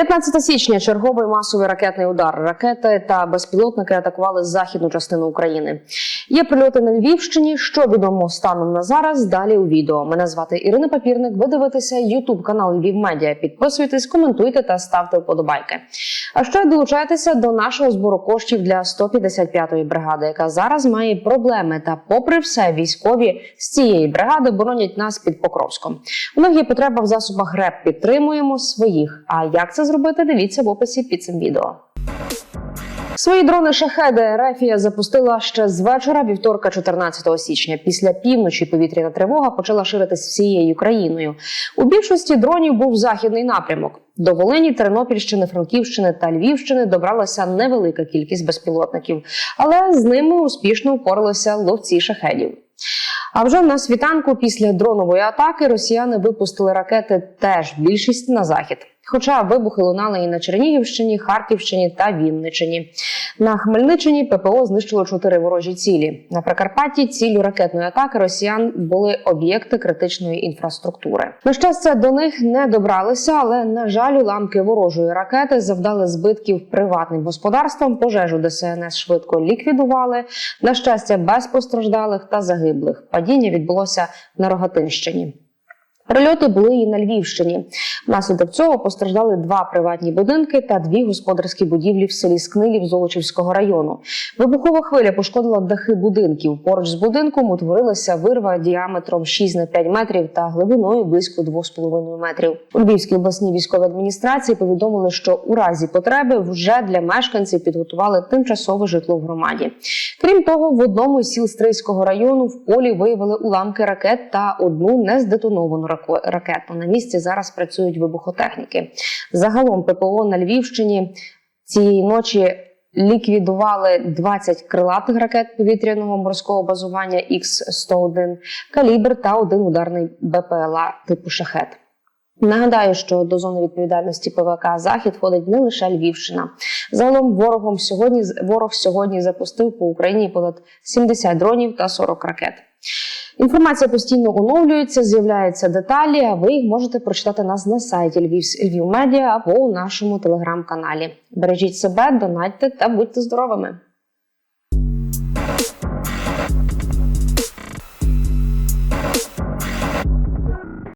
15 січня черговий масовий ракетний удар. Ракети та безпілотники атакували західну частину України. Є прильоти на Львівщині. Що відомо станом на зараз? Далі у відео. Мене звати Ірина Папірник. Ви дивитеся Ютуб канал Львів Медіа. Підписуйтесь, коментуйте та ставте вподобайки. А ще долучайтеся до нашого збору коштів для 155-ї бригади, яка зараз має проблеми. Та, попри все, військові з цієї бригади боронять нас під Покровськом. У них є потреба в засобах РЕП. Підтримуємо своїх. А як це зробити? Дивіться в описі під цим відео. Свої дрони шахеди Рефія запустила ще з вечора вівторка, 14 січня. Після півночі повітряна тривога почала ширитись всією країною. У більшості дронів був західний напрямок. До Волині, Тернопільщини, Франківщини та Львівщини добралася невелика кількість безпілотників, але з ними успішно впоралися ловці шахедів. А вже на світанку після дронової атаки росіяни випустили ракети теж більшість на захід. Хоча вибухи лунали і на Чернігівщині, Харківщині та Вінничині. На Хмельниччині ППО знищило чотири ворожі цілі. На Прикарпатті ціллю ракетної атаки росіян були об'єкти критичної інфраструктури. На щастя, до них не добралися, але на жаль, уламки ворожої ракети завдали збитків приватним господарствам. Пожежу ДСНС швидко ліквідували. На щастя, без постраждалих та загиблих. Падіння відбулося на Рогатинщині. Прильоти були і на Львівщині. Внаслідок цього постраждали два приватні будинки та дві господарські будівлі в селі Скнилів Золочівського району. Вибухова хвиля пошкодила дахи будинків. Поруч з будинком утворилася вирва діаметром 6 на 5 метрів та глибиною близько 2,5 метрів. У Львівській обласній військовій адміністрації повідомили, що у разі потреби вже для мешканців підготували тимчасове житло в громаді. Крім того, в одному із сіл Стрийського району в полі виявили уламки ракет та одну нездетоновану рако- ракету. На місці зараз працюють вибухотехніки. Загалом ППО на Львівщині цієї ночі ліквідували 20 крилатих ракет повітряного морського базування Х-101, калібр та один ударний БПЛА типу шахет. Нагадаю, що до зони відповідальності ПВК Захід входить не лише Львівщина. Загалом ворогом сьогодні ворог сьогодні запустив по Україні понад 70 дронів та 40 ракет. Інформація постійно оновлюється, з'являються деталі. А ви їх можете прочитати нас на сайті Львів Львів Медіа або у нашому телеграм-каналі. Бережіть себе, донатьте та будьте здоровими!